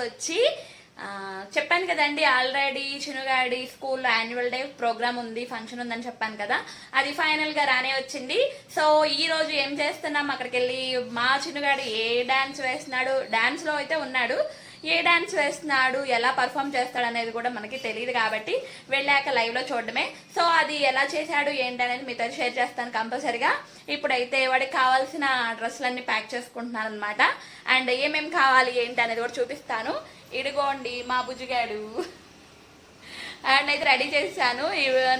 వచ్చి చెప్పాను కదండి ఆల్రెడీ చినుగాడి స్కూల్ యాన్యువల్ డే ప్రోగ్రామ్ ఉంది ఫంక్షన్ ఉందని చెప్పాను కదా అది ఫైనల్గా రానే వచ్చింది. సో ఈ రోజు ఏం చేస్తున్నాం? అక్కడికి వెళ్ళి మా చినుగాడి ఏ డాన్స్ వేస్తున్నాడు? డాన్స్లో అయితే ఉన్నాడు. ఏ డాన్స్ వేస్తున్నాడు ఎలా పర్ఫామ్ చేస్తాడు అనేది కూడా మనకి తెలియదు కాబట్టి వెళ్ళాక లైవ్లో చూడడమే. సో అది ఎలా చేశాడు ఏంటి అనేది మీతో షేర్ చేస్తాను కంపల్సరిగా ఇప్పుడైతే వాడికి కావాల్సిన డ్రెస్సులన్నీ ప్యాక్ చేసుకుంటున్నాను అనమాట అండ్ ఏమేమి కావాలి ఏంటి అనేది కూడా చూపిస్తాను. ఇడుగోండి మా బుజ్జిగాడు. అండ్ అయితే రెడీ చేశాను.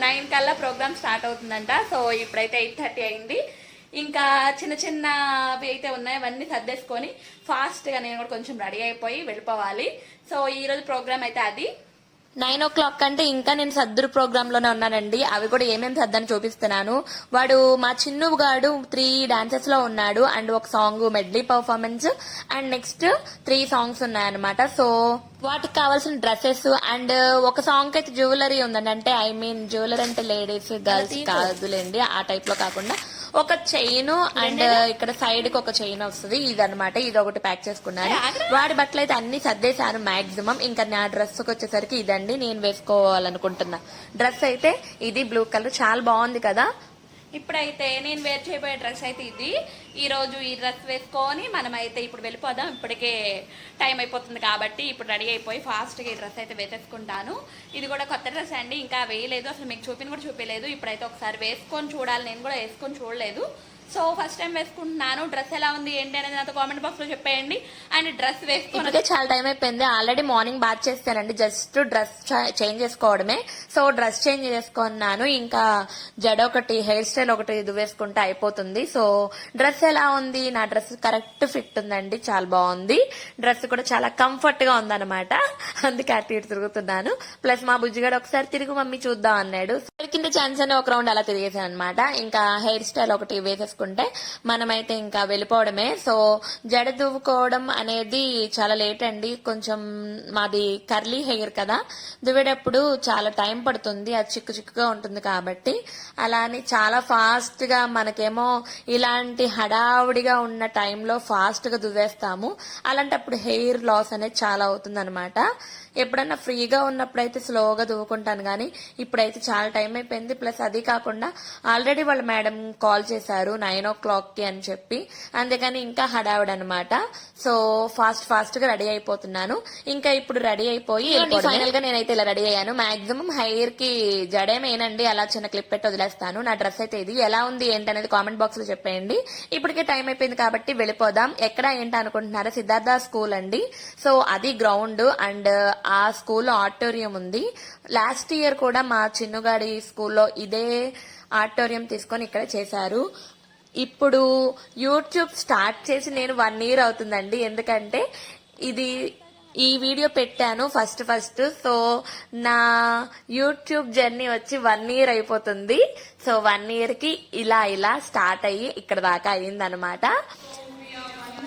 నైన్ కల్లా ప్రోగ్రామ్ స్టార్ట్ అవుతుందంట. సో ఇప్పుడైతే ఎయిట్ థర్టీ అయింది. ఇంకా చిన్న చిన్నవి అయితే ఉన్నాయి అవన్నీ సర్దేసుకొని ఫాస్ట్గా నేను కూడా కొంచెం రెడీ అయిపోయి వెళ్ళిపోవాలి. సో ఈ రోజు ప్రోగ్రామ్ అయితే అది. నైన్ ఓ క్లాక్ అంటే ఇంకా నేను సద్దురు ప్రోగ్రామ్లోనే ఉన్నానండి. అవి కూడా ఏమేమి సర్దని చూపిస్తున్నాను. వాడు మా చిన్ను గాడు త్రీ డాన్సెస్లో ఉన్నాడు. అండ్ ఒక song medley performance and next three songs ఉన్నాయన్నమాట. సో వాటికి కావాల్సిన డ్రెస్సెస్ అండ్ ఒక సాంగ్ అయితే జ్యువెలరీ ఉందండి. అంటే ఐ మీన్ జ్యువెలరీ అంటే లేడీస్ గర్ల్స్ కాదులేండి. ఆ టైప్లో కాకుండా ఒక చైన్ అండ్ ఇక్కడ సైడ్కి ఒక చైన్ వస్తుంది. ఇది అనమాట ఇది ఒకటి ప్యాక్ చేసుకున్నాను వాడి బట్టలు అయితే అన్ని సర్దేశాను మాక్సిమం ఇంకా నా డ్రెస్కి వచ్చేసరికి ఇదండి. నేను వేసుకోవాలనుకుంటున్నా. డ్రెస్ అయితే ఇది బ్లూ కలర్ చాలా బాగుంది కదా. ఇప్పుడైతే నేను వేర్ చేయబోయే డ్రెస్ అయితే ఇది. ఈరోజు ఈ డ్రెస్ వేసుకొని మనమైతే ఇప్పుడు వెళ్ళిపోదాం. ఇప్పటికే టైం అయిపోతుంది కాబట్టి ఇప్పుడు రెడీ అయిపోయి ఫాస్ట్గా ఈ డ్రెస్ అయితే వేసేసుకుంటాను. ఇది కూడా కొత్త డ్రెస్ అండి. ఇంకా వేయలేదు. అసలు మీకు చూపిన కూడా చూపించలేదు. ఇప్పుడైతే ఒకసారి వేసుకొని చూడాలి. నేను కూడా వేసుకొని చూడలేదు. సో ఫస్ట్ టైం వేసుకుంటున్నాను. డ్రెస్ ఎలా ఉంది ఏంటి అనేది నాతో కామెంట్ బాక్స్లో చెప్పేయండి. అండ్ డ్రెస్ వేసుకుంటే చాలా టైం అయిపోయింది. ఆల్రెడీ మార్నింగ్ బాత్ చేస్తానండి. జస్ట్ డ్రెస్ చేంజ్ చేసుకోవడమే. సో డ్రెస్ చేంజ్ చేసుకున్నాను. ఇంకా జడ ఒకటి హెయిర్ స్టైల్ ఒకటి ఇది వేసుకుంటే అయిపోతుంది. సో డ్రెస్ ఎలా ఉంది? నా డ్రెస్ కరెక్ట్ ఫిట్ ఉందండి. చాలా బాగుంది. డ్రెస్ కూడా చాలా కంఫర్ట్గా ఉందన్నమాట. అందుకే అటు ఇటు తిరుగుతున్నాను. ప్లస్ మా బుజ్జిగాడు ఒకసారి తిరుగు మమ్మీ చూద్దాం అన్నాడు. కింద ఛాన్స్ అని ఒక రౌండ్ అలా తిరిగేసాను అనమాట ఇంకా హెయిర్ స్టైల్ ఒకటి చేసుకుంటే మనమైతే ఇంకా వెళ్ళిపోవడమే. సో జడ దువ్వుకోవడం అనేది చాలా లేట్ అండి. కొంచెం మాది కర్లీ హెయిర్ కదా. దువ్వేటప్పుడు చాలా టైం పడుతుంది. అది చిక్కు చిక్కుగా ఉంటుంది కాబట్టి. అలా అని చాలా ఫాస్ట్గా మనకేమో ఇలాంటి హడావుడిగా ఉన్న టైంలో ఫాస్ట్గా దువ్వేస్తాము. అలాంటప్పుడు హెయిర్ లాస్ అనేది చాలా అవుతుంది ఎప్పుడన్నా ఫ్రీగా ఉన్నప్పుడైతే స్లోగా దువ్వుకుంటాను కానీ ఇప్పుడైతే చాలా టైం అయిపోయింది. ప్లస్ అది కాకుండా ఆల్రెడీ వాళ్ళ మేడం కాల్ చేశారు. నైన్ ఓ క్లాక్కి అని చెప్పి అందుకని ఇంకా హడావిడ అనమాట సో ఫాస్ట్ ఫాస్ట్గా రెడీ అయిపోతున్నాను. ఇంకా ఇప్పుడు రెడీ అయిపోయి ఫైనల్గా నేనైతే ఇలా రెడీ అయ్యాను. మాక్సిమం హెయిర్కి జడేమేనండి అలా చిన్న క్లిప్ పెట్టి వదిలేస్తాను. నా డ్రెస్ అయితే ఇది. ఎలా ఉంది ఏంటి అనేది కామెంట్ బాక్స్లో చెప్పేయండి. ఇప్పటికే టైం అయిపోయింది కాబట్టి వెళ్ళిపోదాం. ఎక్కడ ఏంటి అనుకుంటున్నారా? సిద్ధార్థ స్కూల్ అండి. సో అది గ్రౌండ్ అండ్ ఆ స్కూల్లో ఆడిటోరియం ఉంది. లాస్ట్ ఇయర్ కూడా మా చిన్నుగాడి స్కూల్లో ఇదే ఆడిటోరియం తీసుకొని ఇక్కడ చేశారు. ఇప్పుడు యూట్యూబ్ స్టార్ట్ చేసి నేను వన్ ఇయర్ అవుతుందండి. ఎందుకంటే ఇది ఈ వీడియో పెట్టాను ఫస్ట్ ఫస్ట్ సో నా యూట్యూబ్ జర్నీ వచ్చి వన్ ఇయర్ అయిపోతుంది. సో వన్ ఇయర్కి ఇలా ఇలా స్టార్ట్ అయ్యి ఇక్కడ దాకా అయిందనమాట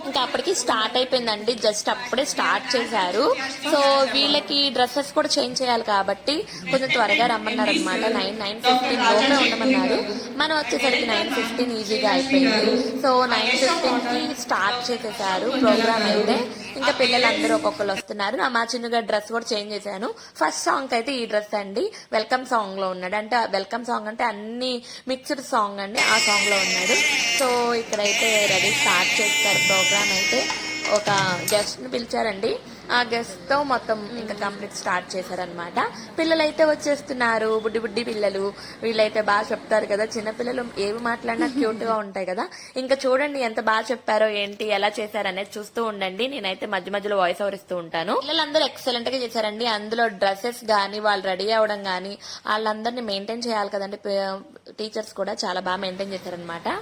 ఇంకా అప్పటికి స్టార్ట్ అయిపోయిందండి. జస్ట్ అప్పుడే స్టార్ట్ చేశారు. సో వీళ్ళకి డ్రెస్సెస్ కూడా చేంజ్ చేయాలి కాబట్టి కొంచెం త్వరగా రమ్మన్నారు అనమాట నైన్ నైన్ ఫిఫ్టీన్ లోపే ఉండమన్నారు. మనం వచ్చేసరికి నైన్ ఫిఫ్టీన్ ఈజీగా అయిపోయింది. సో నైన్ ఫిఫ్టీన్కి స్టార్ట్ చేసేసారు ప్రోగ్రామ్ అయితే. ఇంకా పిల్లలందరూ ఒక్కొక్కరు వస్తున్నారు. నా మా చిన్నగా డ్రెస్ కూడా చేంజ్ చేశాను. ఫస్ట్ సాంగ్ అయితే ఈ డ్రెస్ అండి. వెల్కమ్ సాంగ్లో ఉన్నాడు. అంటే వెల్కమ్ సాంగ్ అంటే అన్ని మిక్స్డ్ సాంగ్ అండి. ఆ సాంగ్లో ఉన్నాడు. సో ఇక్కడైతే రెడీ స్టార్ట్ చేస్తారు ప్రోగ్రామ్ అయితే ఒక గెస్ట్ని పిలిచారండి. ఆ గెస్ట్తో మొత్తం ఇంకా కంప్లీట్ స్టార్ట్ చేశారనమాట పిల్లలైతే వచ్చేస్తున్నారు. బుడ్డి బుడ్డి పిల్లలు. వీళ్ళైతే బాగా చెప్తారు కదా. చిన్న పిల్లలు ఏవి మాట్లాడినా క్యూట్గా ఉంటాయి కదా. ఇంకా చూడండి ఎంత బాగా చెప్పారో ఏంటి ఎలా చేశారనేది చూస్తూ ఉండండి. నేనైతే మధ్య మధ్యలో వాయిస్ ఓవర్ ఇస్తూ ఉంటాను. పిల్లలందరూ ఎక్సలెంట్గా చేశారండి. అందులో డ్రెస్సెస్ గానీ వాళ్ళు రెడీ అవ్వడం గానీ వాళ్ళందరినీ మెయింటైన్ చేయాలి కదండి. టీచర్స్ కూడా చాలా బాగా మెయింటైన్ చేశారనమాట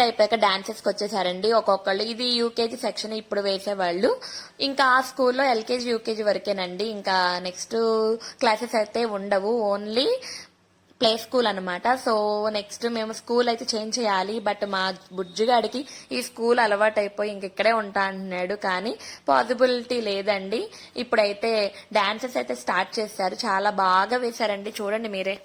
కంప్లీట్ అయిపోయాక డాన్సెస్కి వచ్చేసారండి ఒక్కొక్కళ్ళు. ఇది యూకేజీ సెక్షన్ ఇప్పుడు వేసేవాళ్ళు. ఇంకా ఆ స్కూల్లో ఎల్కేజీ యూకేజీ వరకేనండి. ఇంకా నెక్స్ట్ క్లాసెస్ అయితే ఉండవు. ఓన్లీ ప్లే స్కూల్ అనమాట సో నెక్స్ట్ మేము స్కూల్ అయితే చేంజ్ చేయాలి. బట్ మా బుజ్జిగాడికి ఈ స్కూల్ అలవాటు అయిపోయి ఇంక ఇక్కడే ఉంటా అంటున్నాడు. కానీ పాసిబిలిటీ లేదండి. ఇప్పుడైతే డాన్సెస్ అయితే స్టార్ట్ చేశారు. చాలా బాగా వేశారండి. చూడండి మీరే.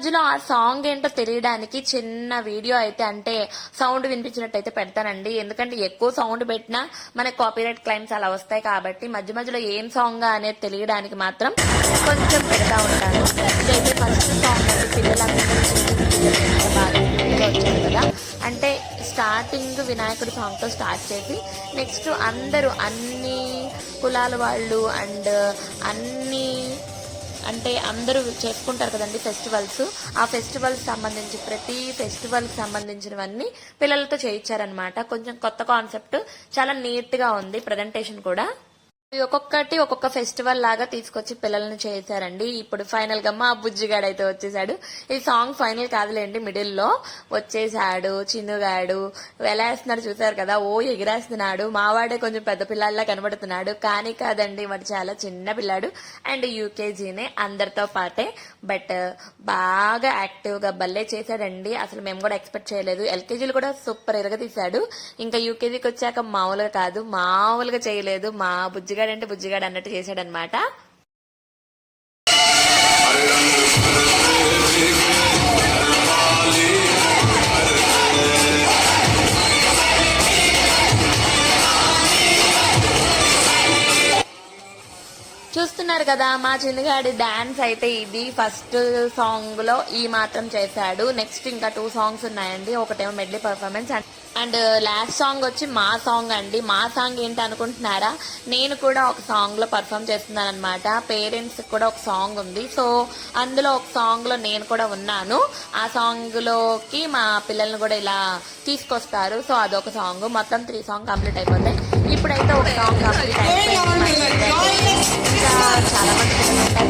మధ్యలో ఆ సాంగ్ ఏంటో తెలియడానికి చిన్న వీడియో అయితే అంటే సౌండ్ వినిపించినట్టయితే పెడతానండి. ఎందుకంటే ఎక్కువ సౌండ్ పెట్టినా మనకి కాపీరైట్ క్లైమ్స్ అలా వస్తాయి కాబట్టి మధ్య మధ్యలో ఏం సాంగ్ అనేది తెలియడానికి మాత్రం కొంచెం పెడతా ఉంటాను. ఇదైతే ఫస్ట్ సాంగ్ పిల్లలందరూ కదా. అంటే స్టార్టింగ్ వినాయకుడి సాంగ్తో స్టార్ట్ చేసి నెక్స్ట్ అందరూ అన్ని కులాల వాళ్ళు అండ్ అన్ని అంటే అందరూ చేసుకుంటారు కదండి ఫెస్టివల్స్. ఆ ఫెస్టివల్స్ సంబంధించి ప్రతి ఫెస్టివల్కి సంబంధించినవన్నీ పిల్లలతో చేయించారనమాట కొంచెం కొత్త కాన్సెప్ట్ చాలా నీట్గా ఉంది ప్రజెంటేషన్ కూడా. ఒక్కొక్కటి ఒక్కొక్క ఫెస్టివల్ లాగా తీసుకొచ్చి పిల్లల్ని చేశారండి. ఇప్పుడు ఫైనల్గా మా బుజ్జిగాడు అయితే వచ్చేసాడు. ఈ సాంగ్ ఫైనల్ కాదులేండి మిడిల్లో వచ్చేసాడు చిన్నుగాడు. వేస్తున్నారు చూసారు కదా ఓ ఎగిరేస్తున్నాడు. మావాడే కొంచెం పెద్ద పిల్లల్లా కనబడుతున్నాడు. కానీ కాదండి వాడు చాలా చిన్న పిల్లాడు. అండ్ యూకేజీనే అందరితో పాటే బట్ బాగా యాక్టివ్గా భలే చేశాడండి. అసలు మేము కూడా ఎక్స్పెక్ట్ చేయలేదు. ఎల్కేజీలు కూడా సూపర్ ఎరగదీశాడు. ఇంకా యూకేజీకి వచ్చాక మామూలుగా కాదు మామూలుగా చేయలేదు మా బుజ్జిగా బుజ్జిగాడు అంటే బుజ్జిగాడు అన్నట్టు చేశాడనమాట చూస్తున్నారు కదా మా చిన్నగాడి డాన్స్ అయితే ఇది. ఫస్ట్ సాంగ్లో ఈ మాత్రం చేశాడు. నెక్స్ట్ ఇంకా టూ సాంగ్స్ ఉన్నాయండి. ఒకటేమో medley performance and and last song వచ్చి మా సాంగ్ అండి. మా సాంగ్ ఏంటి అనుకుంటున్నారా? నేను కూడా ఒక సాంగ్లో పర్ఫామ్ చేస్తున్నాను అనమాట పేరెంట్స్ కూడా ఒక సాంగ్ ఉంది. సో అందులో ఒక సాంగ్లో నేను కూడా ఉన్నాను. ఆ సాంగ్లోకి మా పిల్లల్ని కూడా ఇలా తీసుకొస్తారు. సో అదొక సాంగ్. మొత్తం త్రీ సాంగ్ కంప్లీట్ అయిపోతాయి. ఇప్పుడైతే ఒక సాంగ్ కంప్లీట్ అయిపోయింది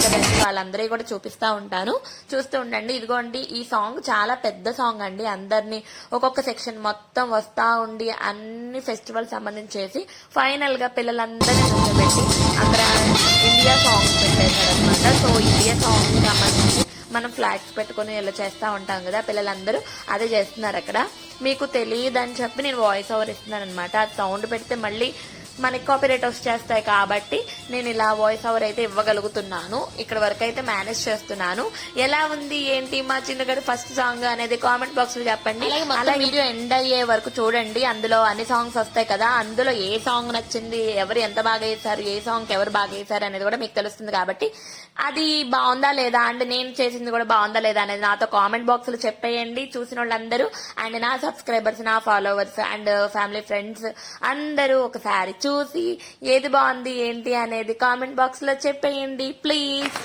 ఉంటారు కదండి వాళ్ళందరూ కూడా చూపిస్తా ఉంటాను. చూస్తూ ఉండండి. ఇదిగోండి ఈ సాంగ్ చాలా పెద్ద సాంగ్ అండి. అందరినీ ఒక్కొక్క సెక్షన్ మొత్తం వస్తూ ఉండి అన్ని ఫెస్టివల్ సంబంధించి చేసి ఫైనల్గా పిల్లలందరినీ కూర్చోబెట్టి అక్కడ ఇండియా సాంగ్ పెట్టేశారనమాట సో ఇండియా సాంగ్ సంబంధించి మనం ఫ్లాగ్స్ పెట్టుకొని ఇలా చేస్తూ ఉంటాం కదా పిల్లలందరూ అదే చేస్తున్నారు అక్కడ. మీకు తెలియదని చెప్పి నేను వాయిస్ ఓవర్ ఇస్తున్నాను అనమాట అది సౌండ్ పెడితే మళ్ళీ మనకి కాపీరైట్ వచ్చేస్తాయి కాబట్టి నేను ఇలా వాయిస్ ఓవర్ అయితే ఇవ్వగలుగుతున్నాను. ఇక్కడ వరకు అయితే మేనేజ్ చేస్తున్నాను. ఎలా ఉంది ఏంటి మా చిన్నగారి ఫస్ట్ సాంగ్ అనేది కామెంట్ బాక్స్లో చెప్పండి. అలా వీడియో ఎండ్ అయ్యే వరకు చూడండి. అందులో అన్ని సాంగ్స్ వస్తాయి కదా. అందులో ఏ సాంగ్ నచ్చింది ఎవరు ఎంత బాగా వేశారు ఏ సాంగ్ ఎవరు బాగా వేశారు అనేది కూడా మీకు తెలుస్తుంది కాబట్టి అది బాగుందా లేదా అండ్ నేను చేసింది కూడా బాగుందా లేదా అనేది నాతో కామెంట్ బాక్స్లో చెప్పేయండి. చూసిన వాళ్ళందరూ అండ్ నా సబ్స్క్రైబర్స్ నా ఫాలోవర్స్ అండ్ ఫ్యామిలీ ఫ్రెండ్స్ అందరూ ఒకసారి చూసి ఏది బాగుంది ఏంటి అనేది కామెంట్ బాక్స్లో చెప్పేయండి ప్లీజ్.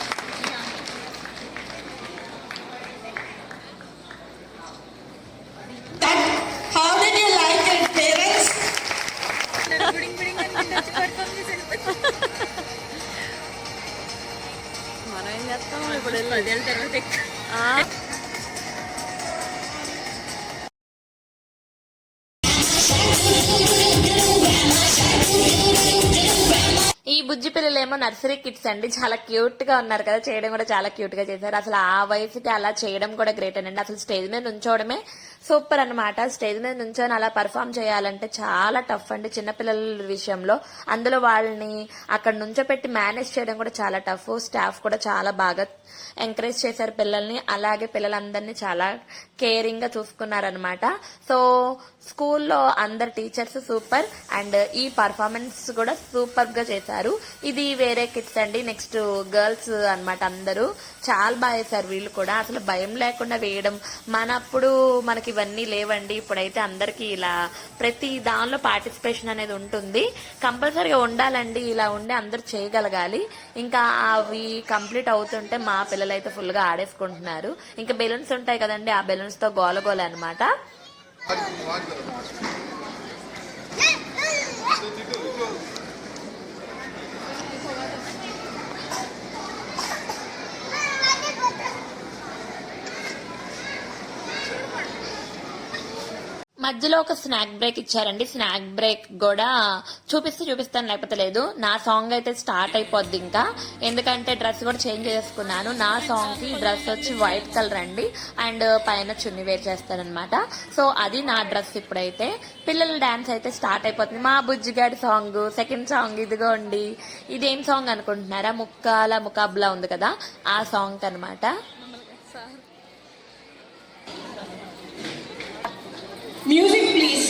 నర్సరీ కిడ్స్ అండి. చాలా క్యూట్గా ఉన్నారు కదా. చేయడం కూడా చాలా క్యూట్గా చేశారు. అసలు ఆ వయసుకి అలా చేయడం కూడా గ్రేట్ అండి. అసలు స్టేజ్ మీద ఉంచోవడమే సూపర్ అన్నమాట. స్టేజ్ మీద నుంచొని అలా పర్ఫామ్ చేయాలంటే చాలా టఫ్ అండి చిన్నపిల్లల విషయంలో. అందులో వాళ్ళని అక్కడ నుంచోపెట్టి మేనేజ్ చేయడం కూడా చాలా టఫ్. స్టాఫ్ కూడా చాలా బాగా ఎంకరేజ్ చేశారు పిల్లల్ని. అలాగే పిల్లలందరినీ చాలా కేరింగ్గా చూసుకున్నారనమాట సో స్కూల్లో అందరు టీచర్స్ సూపర్ అండ్ ఈ పర్ఫార్మెన్స్ కూడా సూపర్గా చేశారు. ఇది వేరే కిడ్స్ అండి. నెక్స్ట్ గర్ల్స్ అన్నమాట అందరూ. చాలా బాగా చేశారు వీళ్ళు కూడా. అసలు భయం లేకుండా వేయడం. మనప్పుడు మనకి ఇవన్నీ లేవండి. ఇప్పుడైతే అందరికీ ఇలా ప్రతి దానిలో పార్టిసిపేషన్ అనేది ఉంటుంది. కంపల్సరీగా ఉండాలండి. ఇలా ఉండి అందరు చేయగలగాలి. ఇంకా అవి కంప్లీట్ అవుతుంటే మా పిల్లలు అయితే ఫుల్గా ఆడేసుకుంటున్నారు. ఇంకా బెలూన్స్ ఉంటాయి కదండి. ఆ బెలూన్స్తో గోలగోల అనమాట మధ్యలో ఒక స్నాక్ బ్రేక్ ఇచ్చారండి. స్నాక్ బ్రేక్ కూడా చూపిస్తే చూపిస్తాను లేకపోతే లేదు. నా సాంగ్ అయితే స్టార్ట్ అయిపోద్ది ఇంకా. ఎందుకంటే డ్రెస్ కూడా చేంజ్ చేసుకున్నాను. నా సాంగ్కి డ్రెస్ వచ్చి వైట్ కలర్ అండి. అండ్ పైన చున్ని వేర్ చేస్తానమాట సో అది నా డ్రెస్ ఇప్పుడైతే. పిల్లల డ్యాన్స్ అయితే స్టార్ట్ అయిపోతుంది. మా బుజ్జిగాడి సాంగ్ సెకండ్ సాంగ్ ఇదిగోండి. ఇదేం సాంగ్ అనుకుంటున్నారా? ముక్కాల ముకాబ్లా ఉంది కదా. ఆ సాంగ్ అనమాట మ్యూజిక్ ప్లీజ్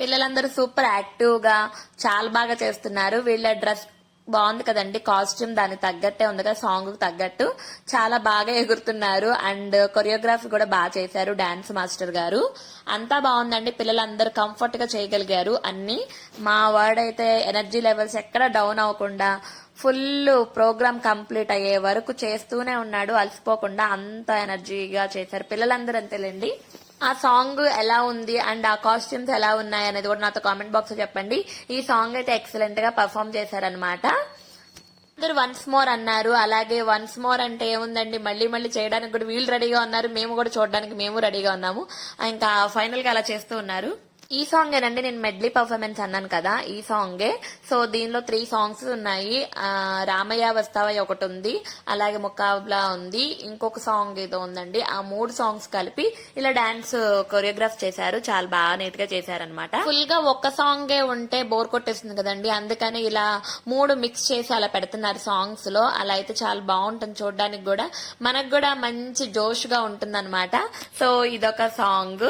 పిల్లలందరూ సూపర్ యాక్టివ్గా చాలా బాగా చేస్తున్నారు. వీళ్ళ డ్రెస్ బాగుంది కదండి. కాస్ట్యూమ్ దానికి తగ్గట్టే ఉంది కదా సాంగ్ తగ్గట్టు. చాలా బాగా ఎగురుతున్నారు అండ్ కొరియోగ్రఫీ కూడా బాగా చేశారు డాన్స్ మాస్టర్ గారు. అంతా బాగుందండి. పిల్లలందరూ కంఫర్ట్గా చేయగలిగారు అన్ని. మా వర్డ్ అయితే ఎనర్జీ లెవెల్స్ ఎక్కడ డౌన్ అవ్వకుండా ఫుల్ ప్రోగ్రామ్ కంప్లీట్ అయ్యే వరకు చేస్తూనే ఉన్నాడు. అలసిపోకుండా అంత ఎనర్జీగా చేశారు. పిల్లలందరూ అంతేలేండి. ఆ సాంగ్ ఎలా ఉంది అండ్ ఆ కాస్ట్యూమ్స్ ఎలా ఉన్నాయి అనేది కూడా నాతో కామెంట్ బాక్స్ చెప్పండి. ఈ సాంగ్ అయితే ఎక్సలెంట్గా పర్ఫామ్ చేశారనమాట అందరు వన్స్ మోర్ అన్నారు. అలాగే వన్స్ మోర్ అంటే ఏముందండి? మళ్ళీ మళ్ళీ చేయడానికి కూడా వీళ్ళు రెడీగా ఉన్నారు. మేము కూడా చూడడానికి మేము రెడీగా ఉన్నాము. ఇంకా ఫైనల్గా అలా చేస్తూ ఉన్నారు. ఈ సాంగ్ ఏనండి నేను మెడ్లీ పర్ఫార్మెన్స్ అన్నాను కదా ఈ సాంగే సో దీనిలో త్రీ సాంగ్స్ ఉన్నాయి. రామయ్య వస్తావయ్య ఒకటి ఉంది అలాగే ముకాబ్లా ఉంది ఇంకొక సాంగ్ ఏదో ఉందండి. ఆ మూడు సాంగ్స్ కలిపి ఇలా డాన్స్ కొరియోగ్రాఫ్ చేశారు. చాలా బాగా నీట్గా చేశారనమాట ఫుల్గా ఒక్క సాంగే ఉంటే బోర్ కొట్టేస్తుంది కదండి. అందుకని ఇలా మూడు మిక్స్ చేసి అలా పెడుతున్నారు సాంగ్స్లో. అలా అయితే చాలా బాగుంటుంది చూడడానికి కూడా. మనకు కూడా మంచి జోష్గా ఉంటుంది సో ఇదొక సాంగ్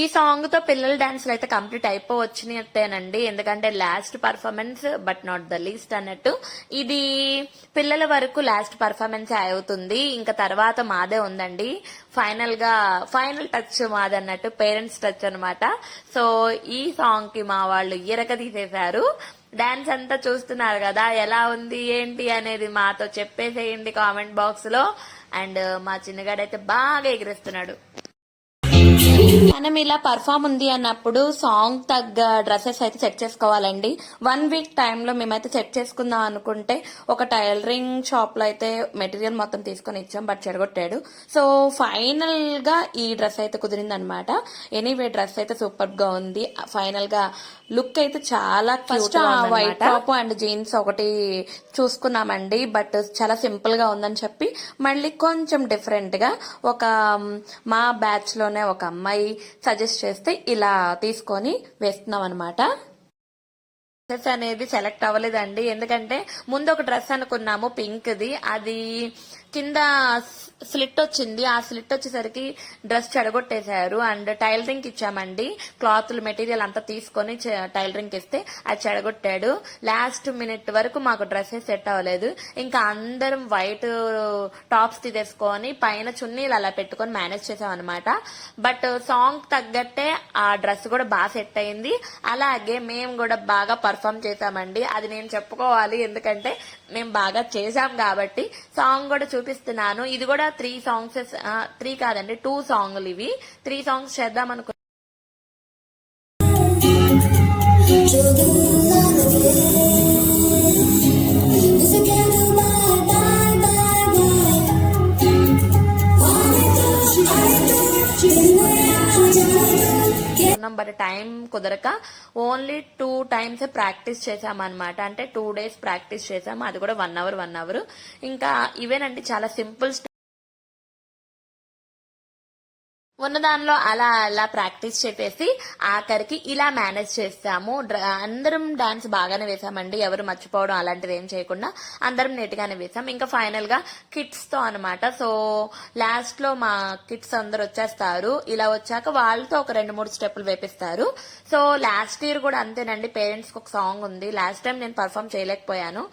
ఈ సాంగ్తో పిల్లల డాన్స్లు అయితే కంప్లీట్ అయిపోవచ్చినట్టేనండి ఎందుకంటే last performance but not the least అన్నట్టు ఇది పిల్లల వరకు లాస్ట్ పర్ఫార్మెన్స్ అవుతుంది. ఇంకా తర్వాత మాదే ఉందండి. ఫైనల్గా ఫైనల్ టచ్ మాది అన్నట్టు పేరెంట్స్ టచ్ అనమాట సో ఈ సాంగ్కి మా వాళ్ళు ఇరక తీసేశారు. డాన్స్ అంతా చూస్తున్నారు కదా ఎలా ఉంది ఏంటి అనేది మాతో చెప్పేసేయండి కామెంట్ బాక్స్లో. అండ్ మా చిన్నగాడైతే బాగా ఎగిరిస్తున్నాడు. మనం ఇలా పర్ఫామ్ ఉంది అన్నప్పుడు సాంగ్ తగ్గ డ్రెస్సెస్ అయితే సెట్ చేసుకోవాలండి. వన్ వీక్ టైంలో మేమైతే సెట్ చేసుకుందాం అనుకుంటే ఒక టైలరింగ్ షాప్లో అయితే మెటీరియల్ మొత్తం తీసుకొని ఇచ్చాం బట్ చెడగొట్టాడు. సో ఫైనల్గా ఈ డ్రెస్ అయితే కుదిరింది అనమాట ఎనీవే డ్రెస్ అయితే సూపర్గా ఉంది. ఫైనల్గా లుక్ అయితే చాలా first white top and jeans ఒకటి చూసుకున్నామండి బట్ చాలా సింపుల్గా ఉందని చెప్పి మళ్ళీ కొంచెం డిఫరెంట్గా ఒక మ్, మా బ్యాచ్లోనే ఒక అమ్మాయి సజెస్ట్ చేస్తే ఇలా తీసుకొని వేస్తున్నాం అనమాట డ్రెస్ అనేది సెలెక్ట్ అవ్వలేదండి. ఎందుకంటే ముందు ఒక డ్రెస్ అనుకున్నాము పింక్ది. అది కింద స్లిట్ వచ్చింది. ఆ స్లిట్ వచ్చేసరికి డ్రెస్ చెడగొట్టేశారు. అండ్ టైలరింగ్ ఇచ్చామండి. క్లాత్లు మెటీరియల్ అంతా తీసుకొని టైలరింగ్ ఇస్తే అది చెడగొట్టాడు. లాస్ట్ మినిట్ వరకు మాకు డ్రెస్సే సెట్ అవ్వలేదు. ఇంకా అందరం వైట్ టాప్స్ తీసేసుకొని పైన చున్నీలు అలా పెట్టుకొని మేనేజ్ చేసాం అనమాట బట్ సాంగ్ తగ్గట్టే ఆ డ్రెస్ కూడా బాగా సెట్ అయింది. అలాగే మేము కూడా బాగా పర్ఫామ్ చేసామండి. అది నేను చెప్పుకోవాలి. ఎందుకంటే మేము బాగా చేసాం కాబట్టి సాంగ్ కూడా చూపిస్తున్నాను. ఇది కూడా త్రీ సాంగ్స్ త్రీ కాదండి టూ సాంగ్లు ఇవి. త్రీ సాంగ్స్ చేద్దాం అనుకున్నాను చేస్తున్నాం బట్ టైం కుదరక ఓన్లీ టూ టైమ్స్ ప్రాక్టీస్ చేసామన్నమాట అంటే టూ డేస్ ప్రాక్టీస్ చేసాము అది కూడా వన్ అవర్ వన్ అవర్ ఇంకా ఇవేనండి చాలా సింపుల్ ఉన్న దానిలో అలా అలా ప్రాక్టీస్ చేసేసి ఆఖరికి ఇలా మేనేజ్ చేస్తాము. అందరం డాన్స్ బాగానే వేసామండి. ఎవరు మర్చిపోవడం అలాంటిది ఏం చేయకుండా అందరం నీట్గానే వేసాం. ఇంకా ఫైనల్గా తో అనమాట సో లాస్ట్లో మా కిడ్స్ అందరు వచ్చేస్తారు. ఇలా వచ్చాక వాళ్ళతో ఒక రెండు మూడు స్టెప్పులు వేపిస్తారు. సో లాస్ట్ ఇయర్ కూడా అంతేనండి. పేరెంట్స్కి ఒక సాంగ్ ఉంది. లాస్ట్ టైం నేను పర్ఫామ్ చేయలేకపోయాను.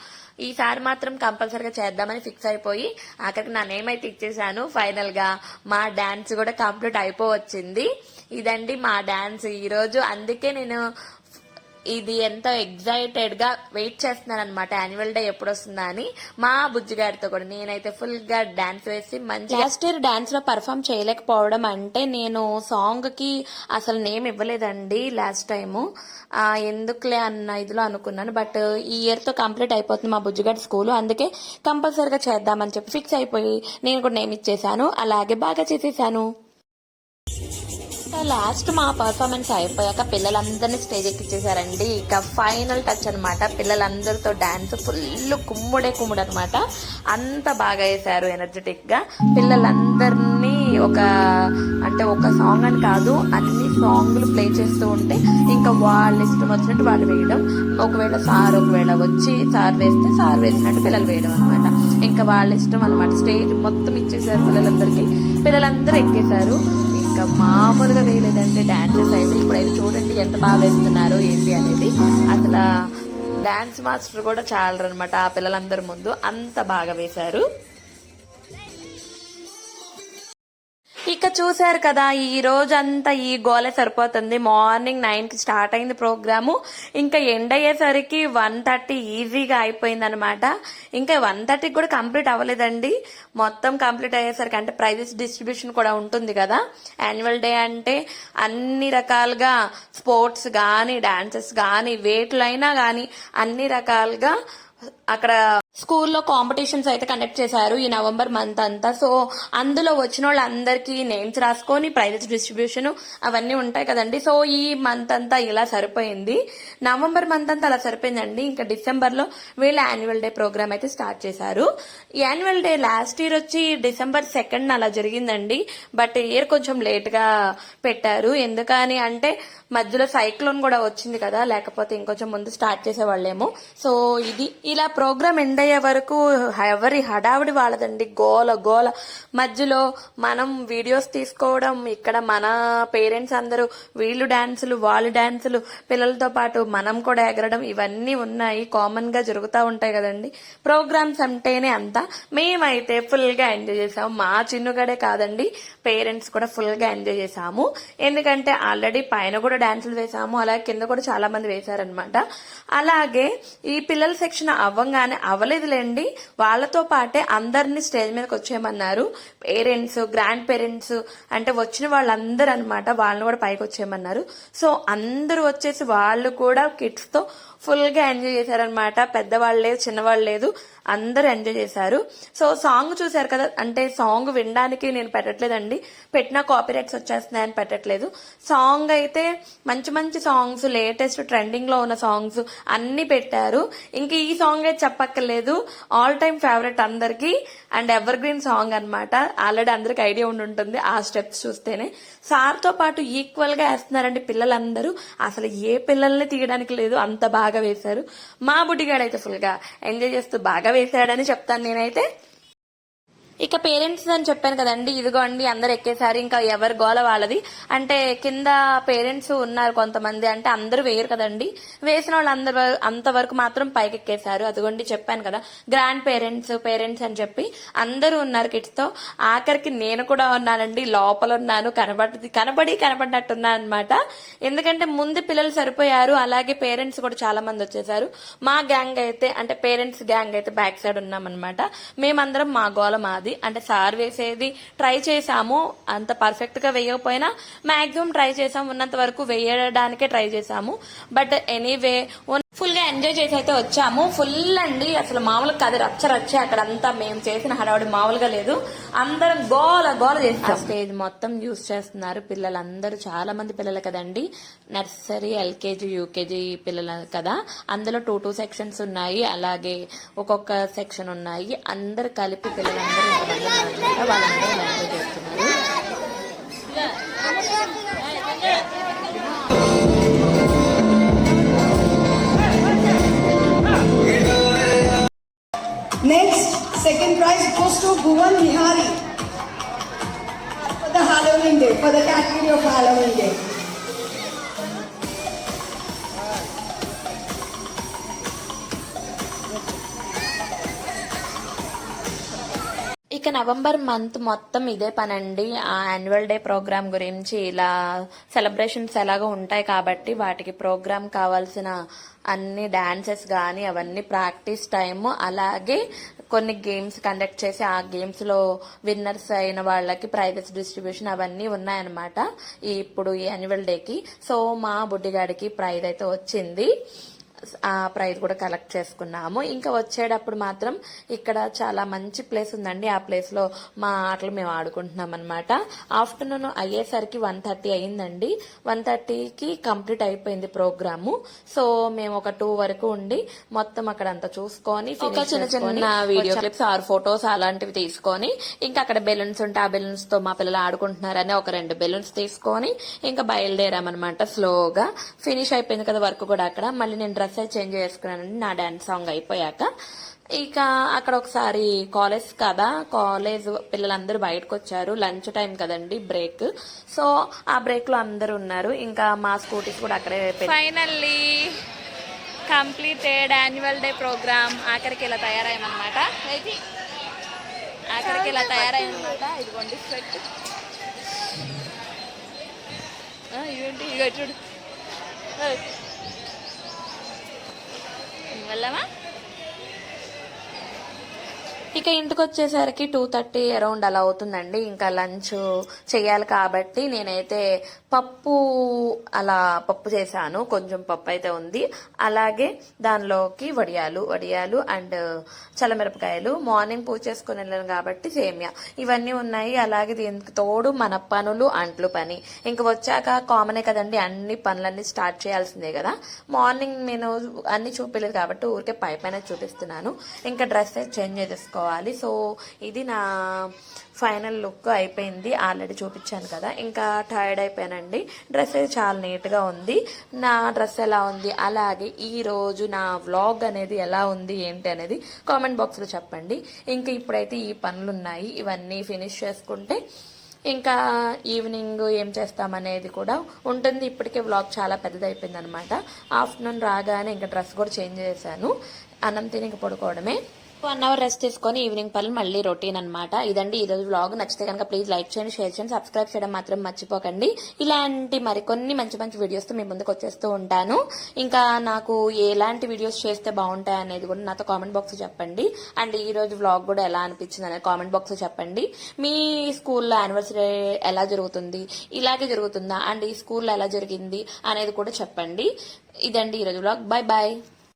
ఈసారి మాత్రం కంపల్సరీగా చేద్దామని ఫిక్స్ అయిపోయి ఆఖరికి నా నేమ్ అయితే ఇచ్చేసాను. ఫైనల్గా మా డాన్స్ కూడా కంప్లీట్ అయిపోవచ్చింది. ఇదండి మా డాన్స్. ఈరోజు అందుకే నేను ఇది ఎంతో ఎగ్జైటెడ్గా వెయిట్ చేస్తున్నాను అనమాట యాన్యువల్ డే ఎప్పుడు వస్తుందా అని మా బుజ్జి గారితో కూడా. నేనైతే ఫుల్గా డాన్స్ వేసి మంచి లాస్ట్ ఇయర్ డాన్స్లో పర్ఫామ్ చేయలేకపోవడం అంటే నేను సాంగ్కి అసలు నేమ్ ఇవ్వలేదండి లాస్ట్ టైము ఎందుకులే అన్న ఇదిలో అనుకున్నాను. బట్ ఈ ఇయర్తో కంప్లీట్ అయిపోతుంది మా బుజ్జిగారి స్కూల్ అందుకే కంపల్సరీగా చేద్దామని చెప్పి ఫిక్స్ అయిపోయి నేను కూడా నేమ్ ఇచ్చేసాను అలాగే బాగా చేసేసాను లాస్ట్ మా పర్ఫార్మెన్స్ అయిపోయాక పిల్లలందరినీ స్టేజ్ ఎక్కించేశారండి ఇక ఫైనల్ టచ్ అనమాట పిల్లలందరితో డాన్స్ ఫుల్ కుమ్ముడే కుమ్ముడు అనమాట అంత బాగా వేశారు ఎనర్జెటిక్గా పిల్లలందరినీ ఒక అంటే ఒక సాంగ్ అని కాదు అన్ని సాంగ్లు ప్లే చేస్తూ ఉంటే ఇంకా వాళ్ళ ఇష్టం వచ్చినట్టు వాళ్ళు వేయడం. ఒకవేళ సార్ ఒకవేళ వచ్చి సార్ వేస్తే సార్ వేసినట్టు పిల్లలు వేయడం అనమాట ఇంకా వాళ్ళ ఇష్టం అనమాట స్టేజ్ మొత్తం ఇచ్చేసారు పిల్లలందరికీ. పిల్లలందరూ ఎక్కేశారు. ఇంకా మామూలుగా వేయలేదండి. డాన్సెస్ అయితే ఇప్పుడైతే చూడండి ఎంత బాగా వేస్తున్నారు ఏంటి అనేది. అసలు డాన్స్ మాస్టర్ కూడా చాలరు అనమాట ఆ పిల్లలందరి ముందు. అంత బాగా వేశారు. ఇక చూశారు కదా ఈ రోజంతా ఈ గోలే సరిపోతుంది. మార్నింగ్ నైన్కి స్టార్ట్ అయింది ప్రోగ్రాము. ఇంకా ఎండ్ అయ్యేసరికి వన్ థర్టీ ఈజీగా అయిపోయింది అనమాట ఇంకా వన్ థర్టీకి కూడా కంప్లీట్ అవ్వలేదండి. మొత్తం కంప్లీట్ అయ్యేసరికి అంటే ప్రైజెస్ డిస్ట్రిబ్యూషన్ కూడా ఉంటుంది కదా. యాన్యువల్ డే అంటే అన్ని రకాలుగా స్పోర్ట్స్ కానీ డాన్సెస్ కానీ వేట్లైనా కానీ అన్ని రకాలుగా అక్కడ స్కూల్లో కాంపిటీషన్స్ అయితే కండక్ట్ చేశారు ఈ నవంబర్ మంత్ అంతా. సో అందులో వచ్చిన వాళ్ళందరికీ నేమ్స్ రాసుకొని ప్రైజెస్ డిస్ట్రిబ్యూషన్ అవన్నీ ఉంటాయి కదండి. సో ఈ మంత్ అంతా ఇలా సరిపోయింది. నవంబర్ మంత్ అంతా అలా సరిపోయిందండి. ఇంకా డిసెంబర్లో వీళ్ళ యాన్యువల్ డే ప్రోగ్రామ్ అయితే స్టార్ట్ చేశారు. యాన్యువల్ డే లాస్ట్ ఇయర్ వచ్చి డిసెంబర్ సెకండ్ అలా జరిగిందండి. బట్ ఇయర్ కొంచెం లేట్గా పెట్టారు. ఎందుకని అంటే మధ్యలో సైక్లోన్ కూడా వచ్చింది కదా. లేకపోతే ఇంకొంచెం ముందు స్టార్ట్ చేసేవాళ్ళేమో. సో ఇది ఇలా ప్రోగ్రామ్ ఎండ్ అయ్యే వరకు ఎవరి హడావిడి వాళ్ళదండి. గోల గోల. మధ్యలో మనం వీడియోస్ తీసుకోవడం ఇక్కడ మన పేరెంట్స్ అందరూ వీళ్ళు డాన్సులు వాళ్ళు డాన్సులు పిల్లలతో పాటు మనం కూడా ఎగరడం ఇవన్నీ ఉన్నాయి కామన్గా జరుగుతూ ఉంటాయి కదండి. ప్రోగ్రామ్స్ అంటేనే అంతా. మేమైతే ఫుల్గా ఎంజాయ్ చేసాము. మా చిన్నుగడే కాదండి పేరెంట్స్ కూడా ఫుల్గా ఎంజాయ్ చేసాము. ఎందుకంటే ఆల్రెడీ పైన కూడా డాన్సులు వేసాము అలాగే కింద కూడా చాలా మంది వేశారనమాట అలాగే ఈ పిల్లల సెక్షన్ అవ్వంగానే అవ్వలేదులేండి వాళ్ళతో పాటే అందరినీ స్టేజ్ మీదకి వచ్చేయమన్నారు. పేరెంట్స్ గ్రాండ్ పేరెంట్స్ అంటే వచ్చిన వాళ్ళందరూ అనమాట వాళ్ళని కూడా పైకి వచ్చేయమన్నారు సో అందరూ వచ్చేసి వాళ్ళు కూడా కిడ్స్తో ఫుల్గా ఫుల్గా ఎంజాయ్ చేశారనమాట పెద్దవాళ్ళు లేదు చిన్నవాళ్ళు లేదు అందరూ ఎంజాయ్ చేశారు. సో సాంగ్ చూశారు కదా అంటే సాంగ్ వినడానికి నేను పెట్టట్లేదండి. పెట్టిన కాపీ రైట్స్ వచ్చేస్తున్నాయని పెట్టట్లేదు. సాంగ్ అయితే మంచి మంచి సాంగ్స్ లేటెస్ట్ ట్రెండింగ్లో ఉన్న సాంగ్స్ అన్ని పెట్టారు. ఇంక ఈ సాంగ్ అయితే చెప్పక్కర్లేదు. ఆల్ టైమ్ ఫేవరెట్ అందరికీ. అండ్ ఎవర్ గ్రీన్ సాంగ్ అనమాట ఆల్రెడీ అందరికి ఐడియా ఉండి ఉంటుంది ఆ స్టెప్స్ చూస్తేనే. సార్తో పాటు ఈక్వల్గా వేస్తున్నారండి పిల్లలందరూ. అసలు ఏ పిల్లల్ని తీయడానికి లేదు అంత బాగా వేశారు. మా బుడ్డిగాడైతే ఫుల్గా ఎంజాయ్ చేస్తూ బాగా వేశాడని చెప్తాను నేనైతే. ఇక పేరెంట్స్ అని చెప్పాను కదండి ఇదిగోండి అందరు ఎక్కేసారు ఇంకా ఎవరి గోల వాళ్ళది. అంటే కింద పేరెంట్స్ ఉన్నారు కొంతమంది అంటే అందరూ వేయరు కదండి. వేసిన వాళ్ళు అందరు అంతవరకు మాత్రం పైకి ఎక్కేసారు అదిగోండి చెప్పాను కదా గ్రాండ్ పేరెంట్స్ పేరెంట్స్ అని చెప్పి అందరూ ఉన్నారు కిడ్స్తో ఆఖరికి నేను కూడా ఉన్నానండి లోపల ఉన్నాను కనబడి కనబడి కనబడినట్టున్నా అనమాట ఎందుకంటే ముందు పిల్లలు సరిపోయారు అలాగే పేరెంట్స్ కూడా చాలా మంది వచ్చేసారు మా గ్యాంగ్ అయితే అంటే పేరెంట్స్ గ్యాంగ్ అయితే బ్యాక్ సైడ్ ఉన్నామన్నమాట. మేమందరం మా గోల మాది. అంటే సార్ వేసేది ట్రై చేసాము అంత పర్ఫెక్ట్గా వేయకపోయినా మాక్సిమం ట్రై చేసాము ఉన్నంత వరకు వేయడానికే ట్రై చేసాము బట్ ఎనీవే ఫుల్గా ఎంజాయ్ చేసి అయితే వచ్చాము. ఫుల్ అండి అసలు మామూలు కాదు రచ్చ రచ్చ అక్కడంతా మేము చేసిన హడావుడి మామూలుగా లేదు. అందరం గోల గోల చేస్తాం స్టేజ్ మొత్తం యూస్ చేస్తున్నారు పిల్లలందరూ చాలా మంది పిల్లలు కదండి. నర్సరీ ఎల్కేజీ యూకేజీ పిల్లలు కదా. అందులో టూ టూ సెక్షన్స్ ఉన్నాయి. అలాగే ఒక్కొక్క సెక్షన్ ఉన్నాయి. అందరు కలిపి పిల్లలందరూ వాళ్ళందరూ ఎంజాయ్ చేస్తున్నారు. Next, second prize goes to Bhuvan Vihari for the Halloween day, for the category of Halloween day. ఇక నవంబర్ మంత్ మొత్తం ఇదే పనండి ఆ యాన్యువల్ డే ప్రోగ్రామ్ గురించి ఇలా సెలబ్రేషన్స్ ఎలాగో ఉంటాయి కాబట్టి వాటికి ప్రోగ్రామ్ కావాల్సిన అన్ని డాన్సెస్ కానీ అవన్నీ ప్రాక్టీస్ టైము. అలాగే కొన్ని గేమ్స్ కండక్ట్ చేసి ఆ గేమ్స్లో విన్నర్స్ అయిన వాళ్ళకి ప్రైజెస్ డిస్ట్రిబ్యూషన్ అవన్నీ ఉన్నాయన్నమాట. ఇప్పుడు ఈ యాన్యువల్ డేకి సో మా బుడ్డిగాడికి ప్రైజ్ అయితే వచ్చింది. ఆ ప్రైజ్ కూడా కలెక్ట్ చేసుకున్నాము. ఇంకా వచ్చేటప్పుడు మాత్రం ఇక్కడ చాలా మంచి ప్లేస్ ఉందండి. ఆ ప్లేస్లో మా ఆటలు మేము ఆడుకుంటున్నాం అనమాట ఆఫ్టర్నూన్ అయ్యేసరికి వన్ థర్టీ అయిందండి. వన్ థర్టీకి కంప్లీట్ అయిపోయింది ప్రోగ్రాము. సో మేము ఒక టూ వరకు ఉండి మొత్తం అక్కడ అంతా చూసుకొని ఒక చిన్న చిన్న వీడియో క్లిప్స్ ఆర్ ఫొటోస్ అలాంటివి తీసుకొని ఇంకా అక్కడ బెలూన్స్ ఉంటే ఆ బెలూన్స్తో మా పిల్లలు ఆడుకుంటున్నారని ఒక రెండు బెలూన్స్ తీసుకొని ఇంకా బయలుదేరామన్నమాట స్లోగా. ఫినిష్ అయిపోయింది కదా వర్క్ కూడా అక్కడ. మళ్ళీ నేను డ్రెస్ అయితే చేంజ్ చేసుకున్నానండి నా డాన్స్ సాంగ్ అయిపోయాక ఇక అక్కడ ఒకసారి కాలేజ్ కదా కాలేజ్ పిల్లలందరూ బయటకు వచ్చారు. లంచ్ టైం కదండి బ్రేక్. సో ఆ బ్రేక్లో అందరూ ఉన్నారు. ఇంకా మా స్కూటీస్ కూడా అక్కడే finally completed annual day program ఆఖరికి ఇలా తయారయ్యామన్నమాట అయితే ఆఖరికి ఇలా తయారయ్యామన్నమాట ఇదిగోండి స్వెట్ ఇవేంటి ఇగో చూడు. hablaba? ఇక ఇంటికి వచ్చేసరికి టూ థర్టీ అరౌండ్ అలా అవుతుందండి. ఇంకా లంచ్ చేయాలి కాబట్టి నేనైతే పప్పు అలా పప్పు చేశాను. కొంచెం పప్పు అయితే ఉంది. అలాగే దానిలోకి వడియాలు వడియాలు అండ్ చల్లమిరపకాయలు మార్నింగ్ పూజ చేసుకుని వెళ్ళాను కాబట్టి సేమియా. ఇవన్నీ ఉన్నాయి. అలాగే దీనికి తోడు మన పనులు అంట్లు పని. ఇంక వచ్చాక కామనే కదండి అన్ని పనులన్నీ స్టార్ట్ చేయాల్సిందే కదా. మార్నింగ్ నేను అన్ని చూపించలేదు కాబట్టి ఊరికే పై పైన చూపిస్తున్నాను. ఇంకా డ్రెస్ అయితే చేంజ్ చేసుకోవాలి సో ఇది నా ఫైనల్ లుక్ అయిపోయింది. ఆల్రెడీ చూపించాను కదా. ఇంకా టైర్డ్ అయిపోయానండి. డ్రెస్ అయితే చాలా నీట్గా ఉంది. నా డ్రెస్ ఎలా ఉంది? అలాగే ఈరోజు నా వ్లాగ్ అనేది ఎలా ఉంది? ఏంటి అనేది కామెంట్ బాక్స్లో చెప్పండి. ఇంకా ఇప్పుడైతే ఈ పనులు ఉన్నాయి ఇవన్నీ ఫినిష్ చేసుకుంటే ఇంకా ఈవినింగ్ ఏం చేస్తామనేది కూడా ఉంటుంది. ఇప్పటికే వ్లాగ్ చాలా పెద్దదైపోయింది అనమాట ఆఫ్టర్నూన్ రాగానే ఇంకా డ్రెస్ కూడా చేంజ్ చేశాను. అన్నం తిని ఇంక పడుకోవడమే. వన్ అవర్ రెస్ట్ తీసుకొని ఈవినింగ్ పనులు మళ్ళీ రొటీన్ అనమాట ఇదండి ఈ రోజు వ్లాగ్ నచ్చితే కనుక ప్లీజ్ లైక్ చేయండి షేర్ చేయండి సబ్స్క్రైబ్ చేయడం మాత్రం మర్చిపోకండి. ఇలాంటి మరికొన్ని మంచి మంచి వీడియోస్తో మీ ముందుకు వచ్చేస్తూ ఉంటాను. ఇంకా నాకు ఎలాంటి వీడియోస్ చేస్తే బాగుంటాయి అనేది కూడా నాతో కామెంట్ బాక్స్ చెప్పండి. అండ్ ఈ రోజు వ్లాగ్ కూడా ఎలా అనిపించింది అనేది కామెంట్ బాక్స్ చెప్పండి. మీ స్కూల్లో యానివర్సరీ ఎలా జరుగుతుంది? ఇలాగే జరుగుతుందా? అండ్ ఈ స్కూల్లో ఎలా జరిగింది? అనేది కూడా చెప్పండి. ఇదండి ఈరోజు వ్లాగ్ బాయ్ బాయ్